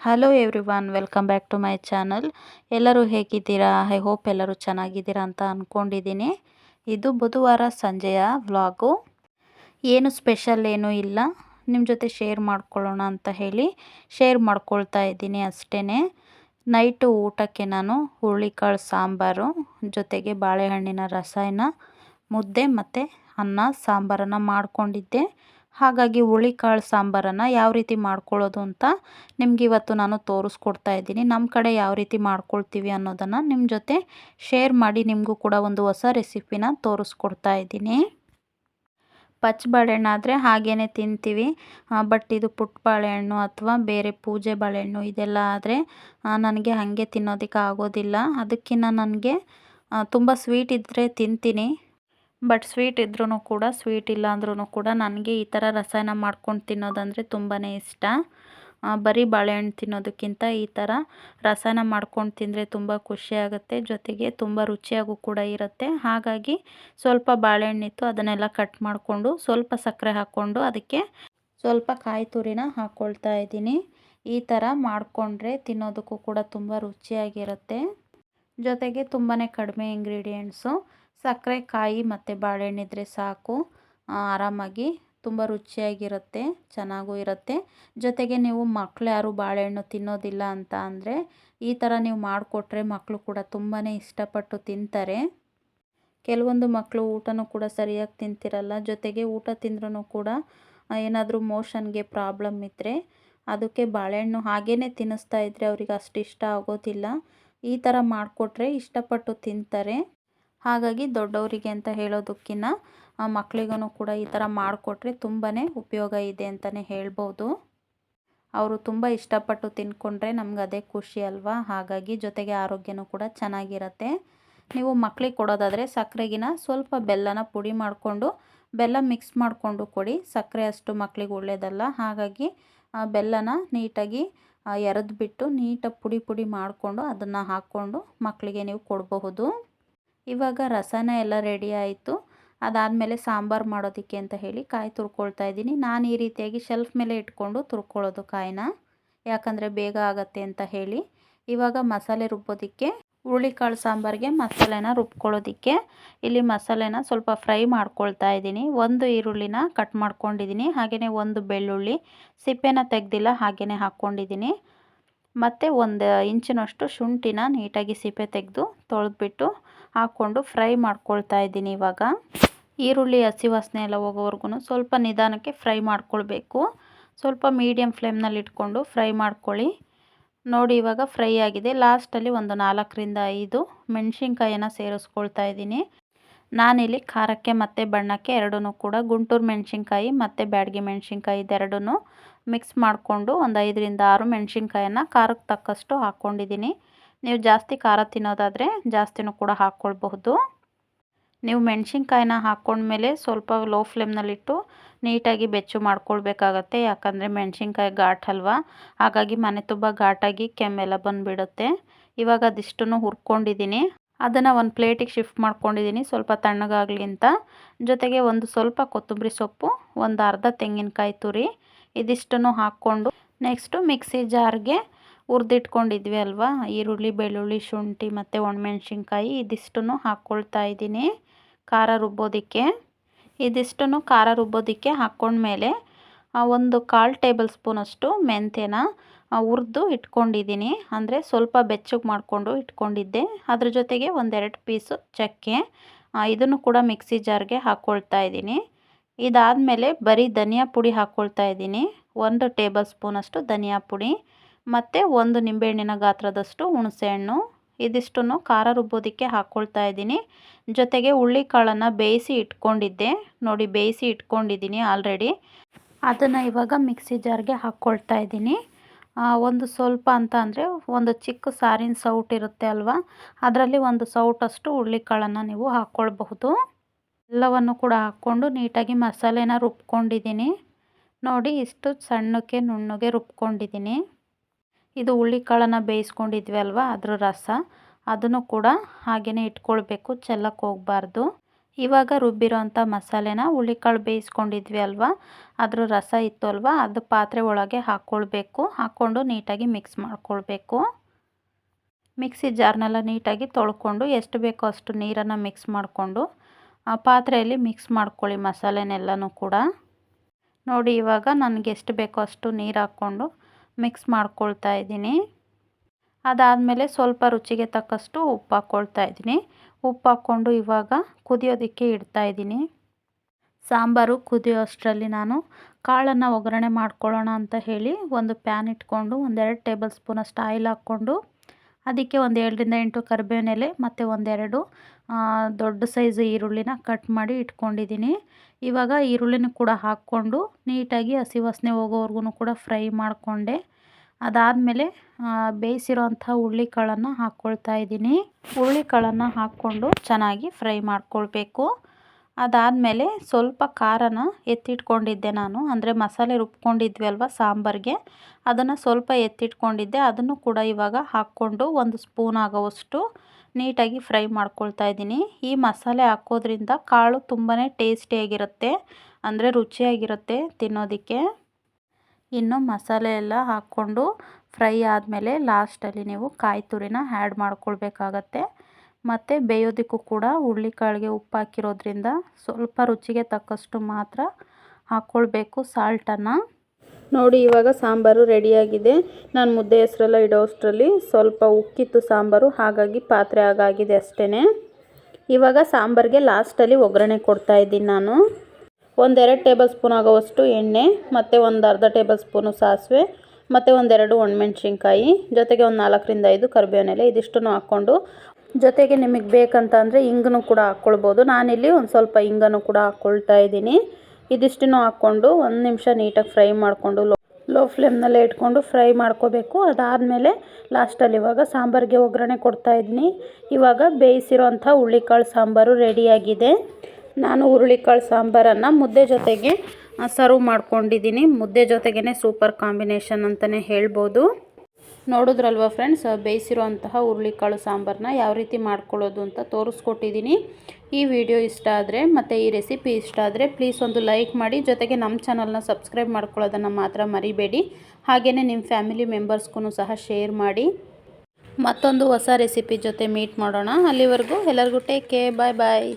Hello everyone welcome back to my channel ಎಲ್ಲರೂ ಹೇಗಿದ್ದೀರಾ? I hope ಎಲ್ಲರೂ ಚೆನ್ನಾಗಿದ್ದೀರಾ ಅಂತ ಅಂದ್ಕೊಂಡಿದ್ದೀನಿ ಇದು ಬುಧವಾರ ಸಂಜೆಯ ವ್ಲಾಗು ಏನು ಸ್ಪೆಷಲ್ ಏನೂ ಇಲ್ಲ. ನಿಮ್ಮ ಜೊತೆ ಶೇರ್ ಮಾಡ್ಕೊಳ್ಳೋಣ ಅಂತ ಹೇಳಿ ಶೇರ್ ಮಾಡ್ಕೊಳ್ತಾ ಇದ್ದೀನಿ ಅಷ್ಟೇ ನೈಟು ಊಟಕ್ಕೆ ನಾನು ಹುರುಳಿಕಾಳು ಸಾಂಬಾರು, ಜೊತೆಗೆ ಬಾಳೆಹಣ್ಣಿನ ರಸಾಯನ, ಮುದ್ದೆ ಮತ್ತು ಅನ್ನ ಸಾಂಬಾರನ್ನು ಮಾಡ್ಕೊಂಡಿದ್ದೆ. ಹಾಗಾಗಿ ಹುಳಿ ಕಾಳು ಸಾಂಬಾರನ್ನು ಯಾವ ರೀತಿ ಮಾಡ್ಕೊಳ್ಳೋದು ಅಂತ ನಿಮ್ಗೆ ಇವತ್ತು ನಾನು ತೋರಿಸ್ಕೊಡ್ತಾ ಇದ್ದೀನಿ. ನಮ್ಮ ಕಡೆ ಯಾವ ರೀತಿ ಮಾಡ್ಕೊಳ್ತೀವಿ ಅನ್ನೋದನ್ನು ನಿಮ್ಮ ಜೊತೆ ಶೇರ್ ಮಾಡಿ ನಿಮಗೂ ಕೂಡ ಒಂದು ಹೊಸ ರೆಸಿಪಿನ ತೋರಿಸ್ಕೊಡ್ತಾ ಇದ್ದೀನಿ. ಪಚ್ಚ ಬಾಳೆಹಣ್ಣು ಆದರೆ ಹಾಗೇ ತಿಂತೀವಿ. ಬಟ್ ಇದು ಪುಟ್ಟ ಬಾಳೆಹಣ್ಣು ಅಥವಾ ಬೇರೆ ಪೂಜೆ ಬಾಳೆಹಣ್ಣು ಇದೆಲ್ಲ ಆದರೆ ನನಗೆ ಹಾಗೆ ತಿನ್ನೋದಕ್ಕೆ ಆಗೋದಿಲ್ಲ. ಅದಕ್ಕಿಂತ ನನಗೆ ತುಂಬ ಸ್ವೀಟ್ ಇದ್ದರೆ ತಿಂತೀನಿ. ಬಟ್ ಸ್ವೀಟ್ ಇದ್ರೂ ಕೂಡ ಸ್ವೀಟ್ ಇಲ್ಲ ಅಂದ್ರೂ ಕೂಡ ನನಗೆ ಈ ಥರ ರಸಾಯನ ಮಾಡ್ಕೊಂಡು ತಿನ್ನೋದಂದರೆ ತುಂಬಾ ಇಷ್ಟ. ಬರೀ ಬಾಳೆಹಣ್ಣು ತಿನ್ನೋದಕ್ಕಿಂತ ಈ ಥರ ರಸಾಯನ ಮಾಡ್ಕೊಂಡು ತಿಂದರೆ ತುಂಬ ಖುಷಿಯಾಗುತ್ತೆ ಜೊತೆಗೆ ತುಂಬ ರುಚಿಯಾಗೂ ಕೂಡ ಇರುತ್ತೆ. ಹಾಗಾಗಿ ಸ್ವಲ್ಪ ಬಾಳೆಹಣ್ಣಿತ್ತು ಅದನ್ನೆಲ್ಲ ಕಟ್ ಮಾಡಿಕೊಂಡು ಸ್ವಲ್ಪ ಸಕ್ಕರೆ ಹಾಕ್ಕೊಂಡು ಅದಕ್ಕೆ ಸ್ವಲ್ಪ ಕಾಯಿ ತುರಿನ ಹಾಕ್ಕೊಳ್ತಾ ಇದ್ದೀನಿ. ಈ ಥರ ಮಾಡಿಕೊಂಡ್ರೆ ತಿನ್ನೋದಕ್ಕೂ ಕೂಡ ತುಂಬ ರುಚಿಯಾಗಿರುತ್ತೆ. ಜೊತೆಗೆ ತುಂಬಾ ಕಡಿಮೆ ಇಂಗ್ರೀಡಿಯೆಂಟ್ಸು ಸಕ್ಕರೆ, ಕಾಯಿ ಮತ್ತು ಬಾಳೆಹಣ್ಣಿದ್ರೆ ಸಾಕು. ಆರಾಮಾಗಿ. ತುಂಬ ರುಚಿಯಾಗಿರುತ್ತೆ, ಚೆನ್ನಾಗೂ ಇರುತ್ತೆ. ಜೊತೆಗೆ ನೀವು ಮಕ್ಕಳು ಯಾರು ಬಾಳೆಹಣ್ಣು ತಿನ್ನೋದಿಲ್ಲ ಅಂತ ಅಂದರೆ, ಈ ಥರ ನೀವು ಮಾಡಿಕೊಟ್ರೆ ಮಕ್ಕಳು ಕೂಡ ತುಂಬಾ ಇಷ್ಟಪಟ್ಟು ತಿಂತಾರೆ. ಕೆಲವೊಂದು ಮಕ್ಕಳು ಊಟನೂ ಕೂಡ ಸರಿಯಾಗಿ ತಿಂತಿರಲ್ಲ. ಜೊತೆಗೆ ಊಟ ತಿಂದ್ರೂ ಕೂಡ ಏನಾದರೂ ಮೋಷನ್ಗೆ ಪ್ರಾಬ್ಲಮ್ ಇದ್ದರೆ ಅದಕ್ಕೆ ಬಾಳೆಹಣ್ಣು ಹಾಗೇ ತಿನ್ನಿಸ್ತಾ ಇದ್ದರೆ ಅವ್ರಿಗೆ ಅಷ್ಟು ಇಷ್ಟ ಆಗೋದಿಲ್ಲ. ಈ ಥರ ಮಾಡಿಕೊಟ್ರೆ ಇಷ್ಟಪಟ್ಟು ತಿಂತಾರೆ. ಹಾಗಾಗಿ ದೊಡ್ಡವರಿಗೆ ಅಂತ ಹೇಳೋದಕ್ಕಿಂತ ಮಕ್ಕಳಿಗೂ ಕೂಡ ಈ ಥರ ಮಾಡಿಕೊಟ್ರೆ ತುಂಬಾ ಉಪಯೋಗ ಇದೆ ಅಂತಲೇ ಹೇಳ್ಬೋದು. ಅವರು ತುಂಬ ಇಷ್ಟಪಟ್ಟು ತಿನ್ಕೊಂಡ್ರೆ ನಮ್ಗೆ ಅದೇ ಖುಷಿ ಅಲ್ವಾ? ಹಾಗಾಗಿ ಜೊತೆಗೆ ಆರೋಗ್ಯನೂ ಕೂಡ ಚೆನ್ನಾಗಿರುತ್ತೆ. ನೀವು ಮಕ್ಕಳಿಗೆ ಕೊಡೋದಾದರೆ ಸಕ್ಕರೆಗಿನ ಸ್ವಲ್ಪ ಬೆಲ್ಲನ ಪುಡಿ ಮಾಡಿಕೊಂಡು, ಬೆಲ್ಲ ಮಿಕ್ಸ್ ಮಾಡಿಕೊಂಡು ಕೊಡಿ. ಸಕ್ಕರೆ ಅಷ್ಟು ಮಕ್ಕಳಿಗೆ ಒಳ್ಳೆಯದಲ್ಲ ಹಾಗಾಗಿ ಬೆಲ್ಲನ ನೀಟಾಗಿ ಎರೆದ್ಬಿಟ್ಟು ನೀಟಾಗಿ ಪುಡಿ ಪುಡಿ ಮಾಡಿಕೊಂಡು ಅದನ್ನು ಹಾಕ್ಕೊಂಡು ಮಕ್ಕಳಿಗೆ ನೀವು ಕೊಡಬಹುದು. ಇವಾಗ ರಸನ ಎಲ್ಲ ರೆಡಿ ಆಯಿತು. ಅದಾದಮೇಲೆ ಸಾಂಬಾರು ಮಾಡೋದಕ್ಕೆ ಅಂತ ಹೇಳಿ ಕಾಯಿ ತುರ್ಕೊಳ್ತಾ ಇದ್ದೀನಿ. ನಾನು ಈ ರೀತಿಯಾಗಿ ಶೆಲ್ಫ್ ಮೇಲೆ ಇಟ್ಕೊಂಡು ತುರ್ಕೊಳ್ಳೋದು ಕಾಯಿನ. ಯಾಕಂದರೆ ಬೇಗ ಆಗತ್ತೆ ಅಂತ ಹೇಳಿ. ಇವಾಗ ಮಸಾಲೆ ರುಬ್ಬೋದಕ್ಕೆ ಹುರುಳಿಕಾಳು ಸಾಂಬಾರಿಗೆ ಮಸಾಲೆನ ರುಬ್ಕೊಳ್ಳೋದಕ್ಕೆ ಇಲ್ಲಿ ಮಸಾಲೆನ ಸ್ವಲ್ಪ ಫ್ರೈ ಮಾಡ್ಕೊಳ್ತಾ ಇದ್ದೀನಿ. ಒಂದು ಈರುಳ್ಳಿನ ಕಟ್ ಮಾಡ್ಕೊಂಡಿದ್ದೀನಿ. ಹಾಗೆಯೇ ಒಂದು ಬೆಳ್ಳುಳ್ಳಿ. ಸಿಪ್ಪೆನ ತೆಗೆದಿಲ್ಲ ಹಾಗೆಯೇ ಹಾಕ್ಕೊಂಡಿದ್ದೀನಿ ಮತ್ತು ಒಂದು ಇಂಚಿನಷ್ಟು ಶುಂಠಿನ ನೀಟಾಗಿ ಸಿಪ್ಪೆ ತೆಗೆದು ತೊಳೆದ್ಬಿಟ್ಟು ಹಾಕ್ಕೊಂಡು ಫ್ರೈ ಮಾಡ್ಕೊಳ್ತಾ ಇದ್ದೀನಿ ಇವಾಗ. ಈರುಳ್ಳಿ, ಹಸಿ ವಾಸನೆ ಎಲ್ಲ ಹೋಗೋವರೆಗೂ ಸ್ವಲ್ಪ ನಿಧಾನಕ್ಕೆ ಫ್ರೈ ಮಾಡ್ಕೊಳ್ಬೇಕು. ಸ್ವಲ್ಪ ಮೀಡಿಯಮ್ ಫ್ಲೇಮ್ನಲ್ಲಿ ಇಟ್ಕೊಂಡು ಫ್ರೈ ಮಾಡ್ಕೊಳ್ಳಿ. ನೋಡಿ ಇವಾಗ ಫ್ರೈ ಆಗಿದೆ. ಲಾಸ್ಟಲ್ಲಿ ಒಂದು ನಾಲ್ಕರಿಂದ ಐದು ಮೆಣಸಿನ್ಕಾಯಿನ ಸೇರಿಸ್ಕೊಳ್ತಾ ಇದ್ದೀನಿ. ನಾನಿಲ್ಲಿ ಖಾರಕ್ಕೆ ಮತ್ತು ಬಣ್ಣಕ್ಕೆ ಎರಡೂ ಕೂಡ ಗುಂಟೂರು ಮೆಣಸಿನ್ಕಾಯಿ ಮತ್ತು ಬ್ಯಾಡಗಿ ಮೆಣಸಿನ್ಕಾಯಿ ಇದೆರಡೂ ಮಿಕ್ಸ್ ಮಾಡಿಕೊಂಡು ಒಂದು ಐದರಿಂದ ಆರು ಮೆಣಸಿನ್ಕಾಯನ್ನು ಖಾರಕ್ಕೆ ತಕ್ಕಷ್ಟು ಹಾಕ್ಕೊಂಡಿದ್ದೀನಿ. ನೀವು ಜಾಸ್ತಿ ಖಾರ ತಿನ್ನೋದಾದರೆ ಜಾಸ್ತಿನೂ ಕೂಡ ಹಾಕ್ಕೊಳ್ಬಹುದು. ನೀವು ಮೆಣಸಿನ್ಕಾಯಿನ ಹಾಕ್ಕೊಂಡ್ಮೇಲೆ ಸ್ವಲ್ಪ ಲೋ ಫ್ಲೇಮ್ನಲ್ಲಿಟ್ಟು ನೀಟಾಗಿ ಬೆಚ್ಚು ಮಾಡ್ಕೊಳ್ಬೇಕಾಗತ್ತೆ. ಯಾಕಂದರೆ ಮೆಣಸಿನ್ಕಾಯಿ ಘಾಟ್ ಹಾಗಾಗಿ ಮನೆ ತುಂಬ ಘಾಟಾಗಿ ಕೆಮ್ಮೆಲ್ಲ ಬಂದುಬಿಡುತ್ತೆ. ಇವಾಗ ಅದಿಷ್ಟನ್ನು ಹುರ್ಕೊಂಡಿದ್ದೀನಿ. ಅದನ್ನು ಒಂದು ಪ್ಲೇಟಿಗೆ ಶಿಫ್ಟ್ ಮಾಡ್ಕೊಂಡಿದ್ದೀನಿ ಸ್ವಲ್ಪ ತಣ್ಣಗಾಗಲಿ ಅಂತ ಜೊತೆಗೆ ಒಂದು ಸ್ವಲ್ಪ ಕೊತ್ತಂಬರಿ ಸೊಪ್ಪು, ಒಂದು ಅರ್ಧ ತೆಂಗಿನಕಾಯಿ ತುರಿ ಇದಿಷ್ಟನ್ನು ಹಾಕ್ಕೊಂಡು ನೆಕ್ಸ್ಟು ಮಿಕ್ಸಿ ಜಾರ್ಗೆ ಹುರಿದಿಟ್ಕೊಂಡಿದ್ವಿ ಅಲ್ವಾ? ಈರುಳ್ಳಿ, ಬೆಳ್ಳುಳ್ಳಿ, ಶುಂಠಿ ಮತ್ತು ಒಣಮೆಣ್ಸಿನ್ಕಾಯಿ ಇದಿಷ್ಟನ್ನು ಹಾಕ್ಕೊಳ್ತಾ ಇದ್ದೀನಿ. ಖಾರ ರುಬ್ಬೋದಕ್ಕೆ. ಇದಿಷ್ಟನ್ನು ಖಾರ ರುಬ್ಬೋದಕ್ಕೆ ಹಾಕ್ಕೊಂಡ್ಮೇಲೆ ಒಂದು ಕಾಲು ಟೇಬಲ್ ಸ್ಪೂನಷ್ಟು ಮೆಂತ್ಯನ ಹುರಿದು ಇಟ್ಕೊಂಡಿದ್ದೀನಿ. ಅಂದರೆ ಸ್ವಲ್ಪ ಬೆಚ್ಚಗೆ ಮಾಡಿಕೊಂಡು ಇಟ್ಕೊಂಡಿದ್ದೆ. ಅದ್ರ ಜೊತೆಗೆ ಒಂದೆರಡು ಪೀಸು ಚಕ್ಕೆ ಇದನ್ನು ಕೂಡ ಮಿಕ್ಸಿ ಜಾರ್ಗೆ ಹಾಕ್ಕೊಳ್ತಾ ಇದ್ದೀನಿ. ಇದಾದಮೇಲೆ ಬರೀ ಧನಿಯಾ ಪುಡಿ ಹಾಕ್ಕೊಳ್ತಾ ಇದ್ದೀನಿ. ಒಂದು ಟೇಬಲ್ ಸ್ಪೂನಷ್ಟು ಧನಿಯಾ ಪುಡಿ, ಮತ್ತು ಒಂದು ನಿಂಬೆಹಣ್ಣಿನ ಗಾತ್ರದಷ್ಟು ಹುಣಸೆಹಣ್ಣು. ಇದಿಷ್ಟನ್ನು ಖಾರ ರುಬ್ಬೋದಕ್ಕೆ ಹಾಕ್ಕೊಳ್ತಾ ಇದ್ದೀನಿ. ಜೊತೆಗೆ ಹುಳ್ಳಿಕಾಳನ್ನು ಬೇಯಿಸಿ ಇಟ್ಕೊಂಡಿದ್ದೆ. ನೋಡಿ, ಬೇಯಿಸಿ ಇಟ್ಕೊಂಡಿದ್ದೀನಿ ಆಲ್ರೆಡಿ. ಅದನ್ನು ಇವಾಗ ಮಿಕ್ಸಿ ಜಾರ್ಗೆ ಹಾಕ್ಕೊಳ್ತಾ ಇದ್ದೀನಿ. ಒಂದು ಸ್ವಲ್ಪ ಅಂತ ಅಂದರೆ ಒಂದು ಚಿಕ್ಕ ಸಾರಿನ ಸೌಟ್ ಇರುತ್ತೆ ಅಲ್ವಾ? ಅದರಲ್ಲಿ ಒಂದು ಸೌಟಷ್ಟು ಹುಳ್ಳಿಕಾಳನ್ನು ನೀವು ಹಾಕ್ಕೊಳ್ಬಹುದು ಎಲ್ಲವನ್ನು ಕೂಡ ಹಾಕ್ಕೊಂಡು ನೀಟಾಗಿ ಮಸಾಲೆನ ರುಬ್ಕೊಂಡಿದ್ದೀನಿ. ನೋಡಿ ಇಷ್ಟು ಸಣ್ಣಕ್ಕೆ ನುಣ್ಣಗೆ ರುಬ್ಕೊಂಡಿದ್ದೀನಿ. ಇದು ಹುಳಿ ಕಾಳನ್ನು ಬೇಯಿಸ್ಕೊಂಡಿದ್ವಿ ಅಲ್ವಾ ಅದ್ರ ರಸ. ಅದನ್ನು ಕೂಡ ಹಾಗೆಯೇ ಇಟ್ಕೊಳ್ಬೇಕು ಚೆಲ್ಲಕ್ಕೆ ಹೋಗಬಾರ್ದು. ಇವಾಗ ರುಬ್ಬಿರೋಂಥ ಮಸಾಲೆನ ಹುಳಿಕಾಳು ಬೇಯಿಸ್ಕೊಂಡಿದ್ವಿ ಅಲ್ವಾ ಅದ್ರ ರಸ ಇತ್ತು ಅಲ್ವಾ ಅದು ಪಾತ್ರೆ ಒಳಗೆ ಹಾಕ್ಕೊಳ್ಬೇಕು, ಹಾಕ್ಕೊಂಡು ನೀಟಾಗಿ ಮಿಕ್ಸ್ ಮಾಡ್ಕೊಳ್ಬೇಕು. ಮಿಕ್ಸಿ ಜಾರ್ನೆಲ್ಲ ನೀಟಾಗಿ ತೊಳ್ಕೊಂಡು ಎಷ್ಟು ಬೇಕೋ ಅಷ್ಟು ನೀರನ್ನು ಮಿಕ್ಸ್ ಮಾಡಿಕೊಂಡು ಆ ಪಾತ್ರೆಯಲ್ಲಿ ಮಿಕ್ಸ್ ಮಾಡ್ಕೊಳ್ಳಿ ಮಸಾಲೆನೆಲ್ಲನೂ ಕೂಡ. ನೋಡಿ ಇವಾಗ ನನಗೆ ಎಷ್ಟು ಬೇಕೋ ಅಷ್ಟು ನೀರು ಹಾಕ್ಕೊಂಡು ಮಿಕ್ಸ್ ಮಾಡ್ಕೊಳ್ತಾ ಇದ್ದೀನಿ. ಅದಾದಮೇಲೆ ಸ್ವಲ್ಪ ರುಚಿಗೆ ತಕ್ಕಷ್ಟು ಉಪ್ಪು ಹಾಕ್ಕೊಳ್ತಾ ಇದ್ದೀನಿ. ಉಪ್ಪು ಹಾಕ್ಕೊಂಡು ಇವಾಗ ಕುದಿಯೋದಕ್ಕೆ ಇಡ್ತಾ ಇದ್ದೀನಿ. ಸಾಂಬಾರು ಕುದಿಯೋ ಅಷ್ಟರಲ್ಲಿ ನಾನು ಕಾಳನ್ನು ಒಗ್ಗರಣೆ ಮಾಡ್ಕೊಳ್ಳೋಣ ಅಂತ ಹೇಳಿ ಒಂದು ಪ್ಯಾನ್ ಇಟ್ಕೊಂಡು ಒಂದೆರಡು ಟೇಬಲ್ ಸ್ಪೂನಷ್ಟು ಆಯಿಲ್ ಹಾಕ್ಕೊಂಡು ಅದಕ್ಕೆ ಒಂದು ಏಳರಿಂದ ಎಂಟು ಕರಿಬೇವಿನ ಎಲೆ ಮತ್ತು ಒಂದೆರಡು ದೊಡ್ಡ ಸೈಜ್ ಈರುಳ್ಳಿನ ಕಟ್ ಮಾಡಿ ಇಟ್ಕೊಂಡಿದ್ದೀನಿ. ಇವಾಗ ಈರುಳ್ಳಿನ ಕೂಡ ಹಾಕ್ಕೊಂಡು ನೀಟಾಗಿ ಹಸಿ ವಾಸನೆ ಹೋಗೋವರೆಗೂ ಕೂಡ ಫ್ರೈ ಮಾಡಿಕೊಂಡೆ. ಅದಾದಮೇಲೆ ಬೇಯಿಸಿರೋಂಥ ಹುರುಳಿಕಾಳನ್ನು ಹಾಕ್ಕೊಳ್ತಾ ಇದ್ದೀನಿ. ಹುರುಳಿಕಾಳನ್ನು ಹಾಕ್ಕೊಂಡು ಚೆನ್ನಾಗಿ ಫ್ರೈ ಮಾಡ್ಕೊಳ್ಬೇಕು. ಅದಾದಮೇಲೆ ಸ್ವಲ್ಪ ಖಾರನ ಎತ್ತಿಟ್ಕೊಂಡಿದ್ದೆ ನಾನು. ಅಂದರೆ ಮಸಾಲೆ ರುಬ್ಕೊಂಡಿದ್ವಿ ಅಲ್ವಾ ಸಾಂಬಾರಿಗೆ. ಅದನ್ನು ಸ್ವಲ್ಪ ಎತ್ತಿಟ್ಕೊಂಡಿದ್ದೆ. ಅದನ್ನು ಕೂಡ ಇವಾಗ ಹಾಕ್ಕೊಂಡು ಒಂದು ಸ್ಪೂನ್ ಆಗೋವಷ್ಟು ನೀಟಾಗಿ ಫ್ರೈ ಮಾಡ್ಕೊಳ್ತಾ ಇದ್ದೀನಿ. ಈ ಮಸಾಲೆ ಹಾಕೋದ್ರಿಂದ ಕಾಳು ತುಂಬಾ ಟೇಸ್ಟಿಯಾಗಿರುತ್ತೆ. ಅಂದರೆ ರುಚಿಯಾಗಿರುತ್ತೆ ತಿನ್ನೋದಕ್ಕೆ. ಇನ್ನು ಮಸಾಲೆ ಎಲ್ಲ ಹಾಕ್ಕೊಂಡು ಫ್ರೈ ಆದಮೇಲೆ ಲಾಸ್ಟಲ್ಲಿ ನೀವು ಕಾಯಿ ತುರಿನ ಆ್ಯಡ್ ಮಾಡ್ಕೊಳ್ಬೇಕಾಗತ್ತೆ. ಮತ್ತು ಬೇಯೋದಕ್ಕೂ ಕೂಡ ಹುರ್ಳಿಕಾಳಿಗೆ ಉಪ್ಪು ಹಾಕಿರೋದ್ರಿಂದ ಸ್ವಲ್ಪ ರುಚಿಗೆ ತಕ್ಕಷ್ಟು ಮಾತ್ರ ಹಾಕ್ಕೊಳ್ಬೇಕು ಸಾಲ್ಟನ್ನು. ನೋಡಿ, ಇವಾಗ ಸಾಂಬಾರು ರೆಡಿಯಾಗಿದೆ. ನಾನು ಮುದ್ದೆ ಹೆಸರೆಲ್ಲ ಇಡೋ ಅಷ್ಟರಲ್ಲಿ ಸ್ವಲ್ಪ ಉಕ್ಕಿತ್ತು ಸಾಂಬಾರು, ಹಾಗಾಗಿ ಪಾತ್ರೆ ಆಗಾಗಿದೆ ಅಷ್ಟೇ ಇವಾಗ ಸಾಂಬಾರಿಗೆ ಲಾಸ್ಟಲ್ಲಿ ಒಗ್ಗರಣೆ ಕೊಡ್ತಾ ಇದ್ದೀನಿ ನಾನು. ಒಂದೆರಡು ಟೇಬಲ್ ಸ್ಪೂನ್ ಆಗೋವಷ್ಟು ಎಣ್ಣೆ, ಮತ್ತು ಒಂದು ಅರ್ಧ ಟೇಬಲ್ ಸ್ಪೂನು ಸಾಸಿವೆ, ಮತ್ತು ಒಂದೆರಡು ಒಣಮೆಣ್ಸಿನ್ಕಾಯಿ, ಜೊತೆಗೆ ಒಂದು ನಾಲ್ಕರಿಂದ ಐದು ಕರಿಬೇವಿನ ಎಲೆ, ಇದಿಷ್ಟನ್ನು ಹಾಕ್ಕೊಂಡು ಜೊತೆಗೆ ನಿಮಗೆ ಬೇಕಂತಂದರೆ ಇಂಗನ್ನು ಕೂಡ ಹಾಕ್ಕೊಳ್ಬೋದು. ನಾನಿಲ್ಲಿ ಒಂದು ಸ್ವಲ್ಪ ಹಿಂಗನ್ನು ಕೂಡ ಹಾಕ್ಕೊಳ್ತಾ ಇದ್ದೀನಿ. ಇದಿಷ್ಟನ್ನು ಹಾಕ್ಕೊಂಡು ಒಂದು ನಿಮಿಷ ನೀಟಾಗಿ ಫ್ರೈ ಮಾಡಿಕೊಂಡು ಲೋ ಲೋ ಫ್ಲೇಮ್ನಲ್ಲೇ ಇಟ್ಕೊಂಡು ಫ್ರೈ ಮಾಡ್ಕೋಬೇಕು. ಅದಾದಮೇಲೆ ಲಾಸ್ಟಲ್ಲಿ ಇವಾಗ ಸಾಂಬಾರಿಗೆ ಒಗ್ಗರಣೆ ಕೊಡ್ತಾ ಇದ್ದೀನಿ. ಇವಾಗ ಬೇಯಿಸಿರೋಂಥ ಹುರುಳಿಕಾಳು ಸಾಂಬಾರು ರೆಡಿಯಾಗಿದೆ. ನಾನು ಹುರುಳಿಕಾಳು ಸಾಂಬಾರನ್ನು ಮುದ್ದೆ ಜೊತೆಗೆ ಸರ್ವ್ ಮಾಡ್ಕೊಂಡಿದ್ದೀನಿ. ಮುದ್ದೆ ಜೊತೆಗೇ ಸೂಪರ್ ಕಾಂಬಿನೇಷನ್ ಅಂತಲೇ ಹೇಳ್ಬೋದು. ನೋಡಿದ್ರಲ್ವ ಫ್ರೆಂಡ್ಸ್ ಬೇಯಿಸಿರುವಂತಹ ಹುರುಳಿಕಾಳು ಸಾಂಬಾರನ್ನ ಯಾವ ರೀತಿ ಮಾಡ್ಕೊಳ್ಳೋದು ಅಂತ ತೋರಿಸ್ಕೊಟ್ಟಿದ್ದೀನಿ. ಈ ವಿಡಿಯೋ ಇಷ್ಟ ಆದರೆ, ಮತ್ತು ಈ ರೆಸಿಪಿ ಇಷ್ಟ ಆದರೆ ಪ್ಲೀಸ್ ಒಂದು ಲೈಕ್ ಮಾಡಿ, ಜೊತೆಗೆ ನಮ್ಮ ಚಾನಲ್ನ ಸಬ್ಸ್ಕ್ರೈಬ್ ಮಾಡ್ಕೊಳ್ಳೋದನ್ನು ಮಾತ್ರ ಮರಿಬೇಡಿ. ಹಾಗೆಯೇ ನಿಮ್ಮ ಫ್ಯಾಮಿಲಿ ಮೆಂಬರ್ಸ್ಗೂ ಸಹ ಶೇರ್ ಮಾಡಿ. ಮತ್ತೊಂದು ಹೊಸ ರೆಸಿಪಿ ಜೊತೆ ಮೀಟ್ ಮಾಡೋಣ. ಅಲ್ಲಿವರೆಗೂ ಎಲ್ಲರಿಗೂ ಟೇಕ್ ಕೇರ್ ಬಾಯ್ ಬಾಯ್